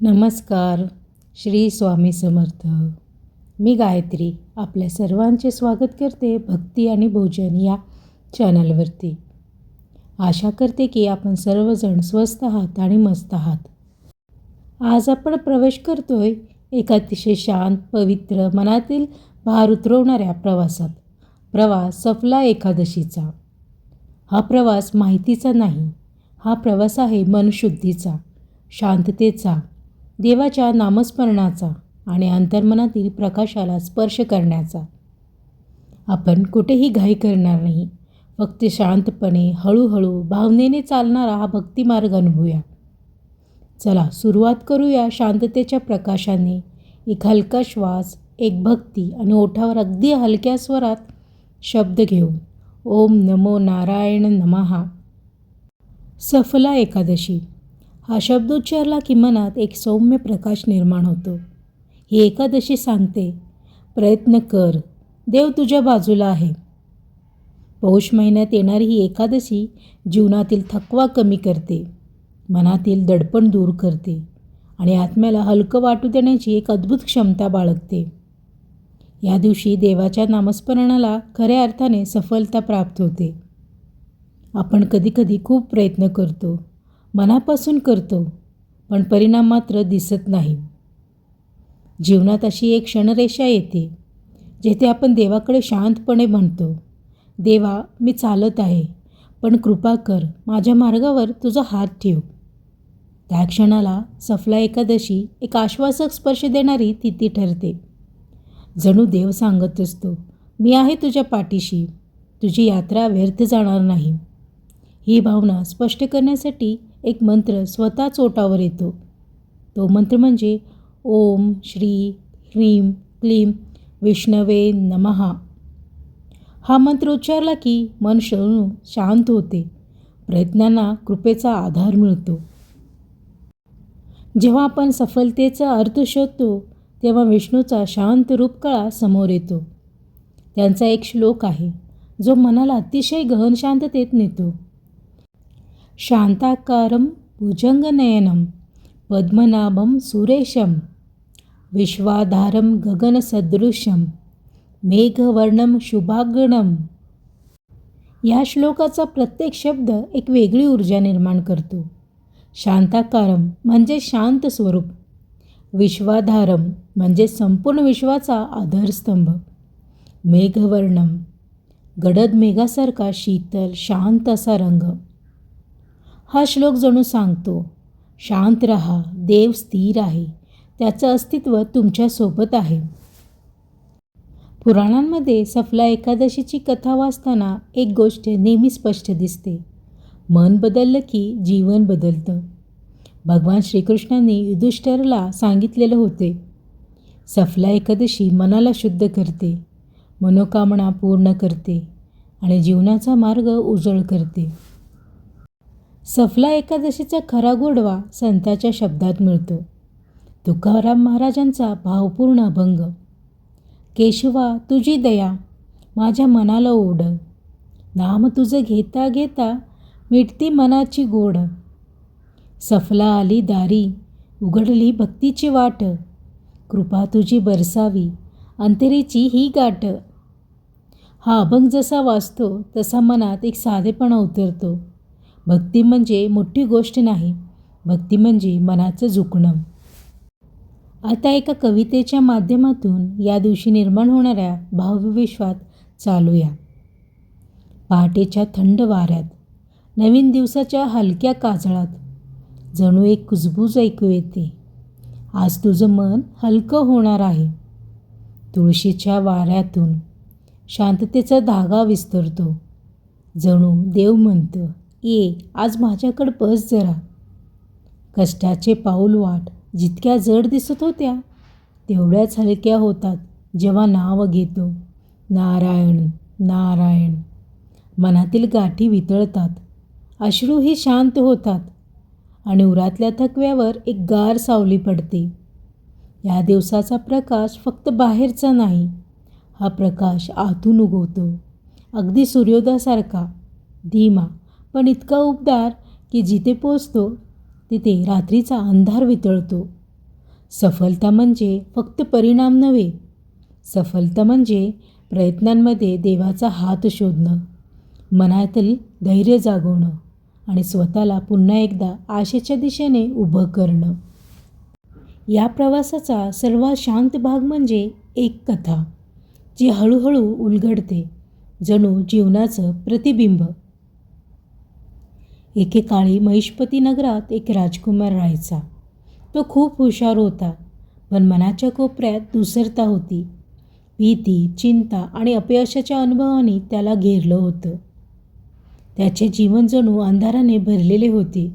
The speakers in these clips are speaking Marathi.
नमस्कार श्री स्वामी समर्थ. मी गायत्री आपल्या सर्वांचे स्वागत करते भक्ती आणि भोजन या चॅनलवरती. आशा करते की आपण सर्वजण स्वस्त आहात आणि मस्त आहात. आज आपण प्रवेश करतोय एक अतिशय शांत पवित्र मनातील भार उतरवणाऱ्या प्रवासात. प्रवास सफला एकादशीचा. हा प्रवास माहितीचा नाही. हा प्रवास आहे मनशुद्धीचा शांततेचा देवाच्या नामस्मरणाचा आणि अंतर्मनातील प्रकाशाला स्पर्श करण्याचा. आपण कुठेही घाई करणार नाही. फक्त शांतपणे हळूहळू भावनेने चालणारा हा भक्तिमार्ग अनुभवूया. चला सुरुवात करूया शांततेच्या प्रकाशाने. एक हलका श्वास एक भक्ती आणि ओठावर अगदी हलक्या स्वरात शब्द घेऊन ओम नमो नारायण नमहा सफला एकादशी. हा शब्द उच्चारला की मनात एक सौम्य प्रकाश निर्माण होतो. ही एकादशी सांगते प्रयत्न कर देव तुझ्या बाजूला आहे. पौष महिन्यात येणारी ही एकादशी जीवनातील थकवा कमी करते मनातील दडपण दूर करते आणि आत्म्याला हलकं वाटू देण्याची एक अद्भुत क्षमता बाळगते. या दिवशी देवाच्या नामस्मरणाला खऱ्या अर्थाने सफलता प्राप्त होते. आपण कधीकधी खूप प्रयत्न करतो. मनापासून करतो पण परिणाम मात्र दिसत नाही. जीवनात अशी एक क्षणरेषा येते जेथे आपण देवाकडे शांतपणे म्हणतो देवा मी चालत आहे पण कृपा कर माझ्या मार्गावर तुझा हात ठेव. त्या क्षणाला सफला एकादशी एक आश्वासक स्पर्श देणारी तिथी ठरते. जणू देव सांगत असतो मी आहे तुझ्या पाठीशी तुझी यात्रा व्यर्थ जाणार नाही. ही भावना स्पष्ट करण्यासाठी एक मंत्र स्वतःच ओटावर येतो. तो मंत्र म्हणजे ओम श्री ह्रीम क्लीम विष्णवे नमहा. हा मंत्र उच्चारला की मन शरणू शांत होते. प्रयत्नांना कृपेचा आधार मिळतो. जेव्हा आपण सफलतेचा अर्थ शोधतो तेव्हा विष्णूचा शांत रूपकळा समोर येतो. त्यांचा एक श्लोक आहे जो मनाला अतिशय गहन शांततेत नेतो. शांताकारं भुजंगनयनं पद्मनाभं सुरेशं विश्वाधारं गगनसदृशं मेघवर्णं शुभागणं. या श्लोकाचा प्रत्येक शब्द एक वेगळी ऊर्जा निर्माण करतो. शांताकारम म्हणजे शांत स्वरूप. विश्वाधारम म्हणजे संपूर्ण विश्वाचा आधारस्तंभ. मेघवर्णम गडद मेघासारखा शीतल शांत असा रंग. हा श्लोक जणू सांगतो शांत रहा देव स्थिर आहे त्याचं अस्तित्व तुमच्यासोबत आहे. पुराणांमध्ये सफला एकादशीची कथा वाचताना एक गोष्ट नेहमी स्पष्ट दिसते. मन बदललं की जीवन बदलतं. भगवान श्रीकृष्णांनी युधिष्ठरला सांगितलेलं होते सफला एकादशी मनाला शुद्ध करते मनोकामना पूर्ण करते आणि जीवनाचा मार्ग उजळ करते. सफला एकादशीचा खरा गोडवा संताच्या शब्दात मिळतो. तुकाराम महाराजांचा भावपूर्ण अभंग केशवा तुझी दया माझ्या मनाला ओढ. नाम तुझं घेता घेता मिटती मनाची गोड. सफला आली दारी उघडली भक्तीची वाट. कृपा तुझी बरसावी अंतरेची ही गाठ. हा अभंग जसा वाचतो तसा मनात एक साधेपणा उतरतो. भक्ती म्हणजे मोठी गोष्ट नाही भक्ती म्हणजे मनाचं झुकणं. आता एका कवितेच्या माध्यमातून या दिवशी निर्माण होणाऱ्या भावविश्वात चालूया. पहाटेच्या थंड वाऱ्यात नवीन दिवसाच्या हलक्या काजळात जणू एक कुजबूज ऐकू येते. आज तुझं मन हलकं होणार आहे. तुळशीच्या वाऱ्यातून शांततेचा धागा विस्तरतो. जणू देव म्हणतं ये आज माझ्याकडं बस जरा. कष्टाचे पाऊल वाट जितक्या जड दिसत होत्या तेवढ्याच हलक्या होतात जेव्हा नाव घेतो. नारायण नारायण. मनातील गाठी वितळतात. अश्रूही शांत होतात. आणि उरातल्या थकव्यावर एक गार सावली पडते. या दिवसाचा प्रकाश फक्त बाहेरचा नाही हा प्रकाश आतून उगवतो. अगदी सूर्योदयासारखा धीमा. पण इतका उबदार की जिथे पोचतो तिथे रात्रीचा अंधार वितळतो. सफलता म्हणजे फक्त परिणाम नव्हे सफलता म्हणजे प्रयत्नांमध्ये देवाचा हात शोधणं मनातील धैर्य जागवणं आणि स्वतःला पुन्हा एकदा आशेच्या दिशेने उभं करणं. या प्रवासाचा सर्वात शांत भाग म्हणजे एक कथा जी हळूहळू उलगडते जणू जीवनाचं प्रतिबिंब. एकेकाळी महिष्पती नगरात एक राजकुमार राहायचा. तो खूप हुशार होता पण मनाच्या कोपऱ्यात दुसरता होती. भीती चिंता आणि अपयशाच्या अनुभवाने त्याला घेरलं होतं. त्याचे जीवन जणू अंधाराने भरलेले होते.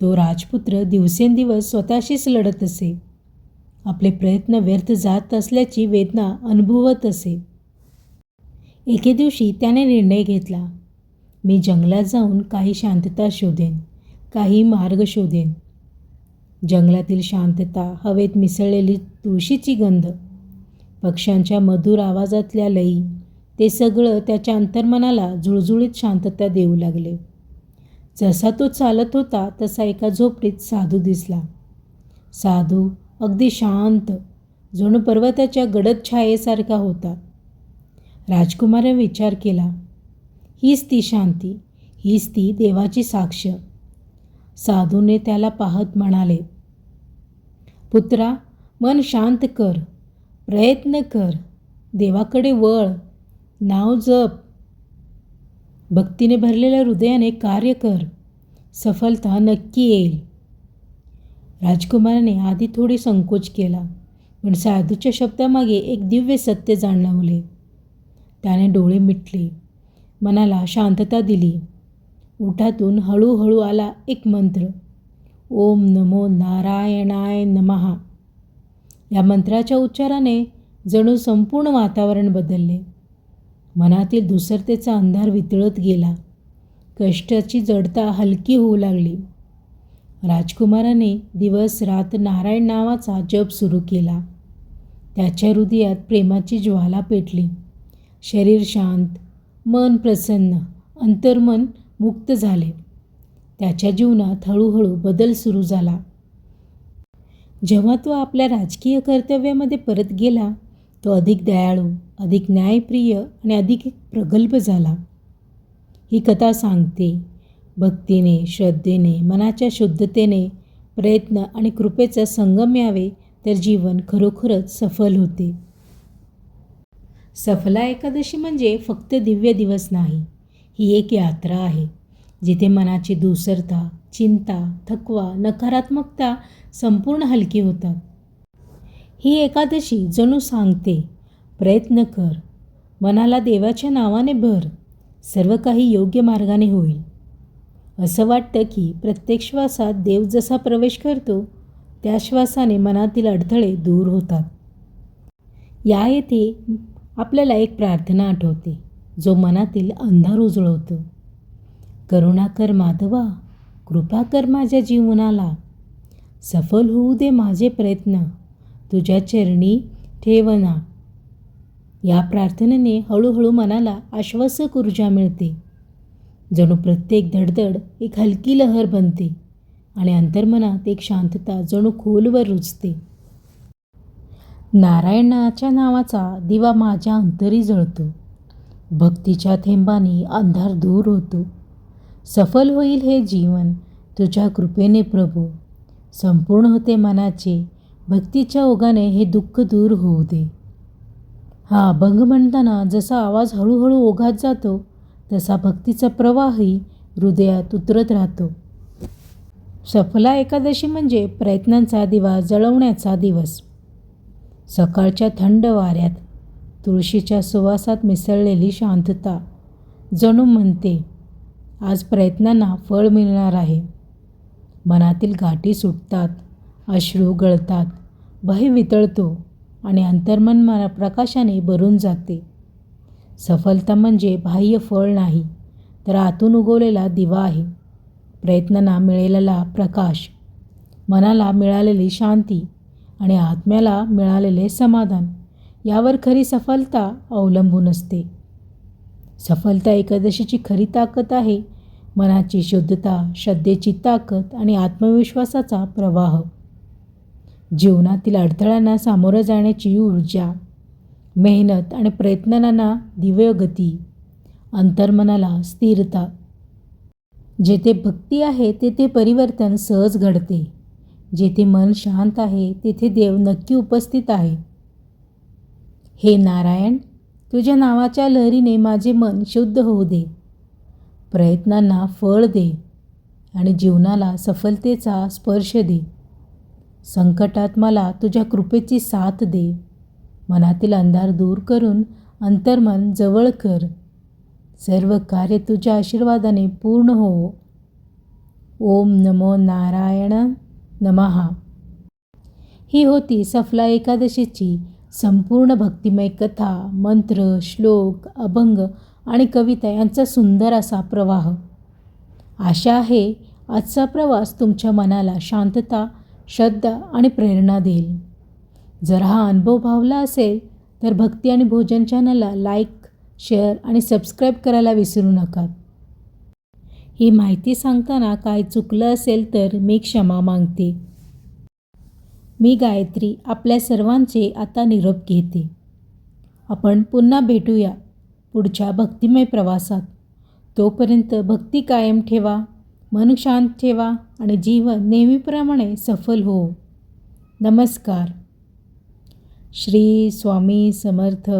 तो राजपुत्र दिवसेंदिवस स्वतःशीच लढत असे. आपले प्रयत्न व्यर्थ जात असल्याची वेदना अनुभवत असे. एके दिवशी त्याने निर्णय घेतला. मी जंगलात जाऊन काही शांतता शोधेन काही मार्ग शोधेन. जंगलातील शांतता हवेत मिसळलेली तुळशीची गंध पक्ष्यांच्या मधुर आवाजातल्या लई ते सगळं त्याच्या अंतर्मनाला जुळजुळीत शांतता देऊ लागले. जसा तो चालत होता तसा एका झोपडीत साधू दिसला. साधू अगदी शांत जणू पर्वताच्या गडद छायेसारखा होता. राजकुमारने विचार केला हीच ती शांती हीच ती देवाची साक्ष. साधूने त्याला पाहत म्हणाले पुत्रा मन शांत कर प्रयत्न कर देवाकडे वळ नाव जप. भक्तीने भरलेल्या हृदयाने कार्य कर सफलता नक्की येईल. राजकुमाराने आधी थोडी संकोच केला पण साधूच्या शब्दामागे एक दिव्य सत्य जाणवले. त्याने डोळे मिटले. मनाला शांतता दिली. उठातून हळूहळू आला एक मंत्र. ओम नमो नारायणाय नमहा या मंत्राच्या उच्चाराने जणू संपूर्ण वातावरण बदलले. मनातील दुसरतेचा अंधार वितळत गेला. कष्टाची जडता हलकी होऊ लागली. राजकुमाराने दिवस रात नारायण नावाचा जप सुरू केला. त्याच्या हृदयात प्रेमाची ज्वाला पेटली. शरीर शांत मन प्रसन्न अंतर्मन मुक्त झाले. त्याच्या जीवनात हळूहळू बदल सुरू झाला. जेव्हा तो आपल्या राजकीय कर्तव्यामध्ये परत गेला तो अधिक दयाळू अधिक न्यायप्रिय आणि अधिक प्रगल्भ झाला. ही कथा सांगते भक्तीने श्रद्धेने मनाच्या शुद्धतेने प्रयत्न आणि कृपेचा संगम यावे तर जीवन खरोखरच सफल होते. सफला एकादशी म्हणजे फक्त दिव्य दिवस नाही ही एक यात्रा आहे जिथे मनाची दुसरता चिंता थकवा नकारात्मकता संपूर्ण हलकी होतात. ही एकादशी जणू सांगते प्रयत्न कर मनाला देवाच्या नावाने भर सर्व काही योग्य मार्गाने होईल. असं वाटतं की प्रत्येक श्वासात देव जसा प्रवेश करतो त्या श्वासाने मनातील अडथळे दूर होतात. या येथे आपल्याला एक प्रार्थना आठवते जो मनातील अंधार उजळवतो. करुणा कर माधवा कृपा कर माझ्या जीवनाला. सफल होऊ दे माझे प्रयत्न तुझ्या चरणी ठेवना. या प्रार्थनेने हळूहळू मनाला आश्वासक ऊर्जा मिळते. जणू प्रत्येक धडधड एक हलकी लहर बनते आणि अंतर्मनात एक शांतता जणू खोलवर रुजते. नारायणाच्या नावाचा दिवा माझ्या अंतरी जळतो. भक्तीच्या थेंबाने अंधार दूर होतो. सफल होईल हे जीवन तुझ्या कृपेने प्रभू. संपूर्ण होते मनाचे भक्तीच्या ओघाने हे दुःख दूर होऊ दे. हा अभंग म्हणताना जसा आवाज हळूहळू ओघात जातो तसा भक्तीचा प्रवाहही हृदयात उतरत राहतो. सफला एकादशी म्हणजे प्रयत्नांचा दिवा जळवण्याचा दिवस. सकाळच्या थंड वाऱ्यात तुळशीच्या सुवासात मिसळलेली शांतता. जणू म्हणते आज प्रयत्नांना फळ मिळणार आहे. मनातील गाठी सुटतात अश्रू गळतात भय वितळतो आणि अंतर्मन मना प्रकाशाने भरून जाते. सफलता म्हणजे बाह्य फळ नाही तर आतून उगवलेला दिवा आहे. प्रयत्नांना मिळालेला प्रकाश मनाला मिळालेली शांती आणि आत्म्याला मिळालेले समाधान. यावर खरी सफलता अवलंबून असते. सफलता एकादशीची खरी ताकद आहे. मनाची शुद्धता श्रद्धेची ताकद आणि आत्मविश्वासाचा प्रवाह. जीवनातील अडथळ्यांना सामोरं जाण्याची ऊर्जा. मेहनत आणि प्रयत्नांना दिव्यगती अंतर्मनाला स्थिरता. जेथे भक्ती आहे तेथे परिवर्तन सहज घडते. जेथे मन शांत आहे तेथे देव नक्की उपस्थित आहे. हे नारायण तुझ्या नावाच्या लहरीने माझे मन शुद्ध होऊ दे. प्रयत्नांना फळ दे आणि जीवनाला सफलतेचा स्पर्श दे. संकटात मला तुझ्या कृपेची साथ दे. मनातील अंधार दूर करून अंतर्मन जवळ कर. सर्व कार्य तुझ्या आशीर्वादाने पूर्ण हो. ओम नमो नारायण. नमहा ही होती सफला एकादशीची संपूर्ण भक्तिमय कथा मंत्र श्लोक अभंग आणि कविता यांचा सुंदर असा प्रवाह. आशा आहे आजचा प्रवास तुमच्या मनाला शांतता श्रद्धा आणि प्रेरणा देईल. जर हा अनुभव भावला असेल तर भक्ती आणि भोजन चॅनलला लाईक शेअर आणि सबस्क्राईब करायला विसरू नका. ही माहिती सांगताना काय चुकलं असेल तर मी क्षमा मागते. मी गायत्री आपल्या सर्वांचे आता निरोप घेते. आपण पुन्हा भेटूया पुढच्या भक्तिमय प्रवासात. तोपर्यंत भक्ती कायम ठेवा मन शांत ठेवा आणि जीवन नेहमीप्रमाणे सफल हो. नमस्कार. श्री स्वामी समर्थ.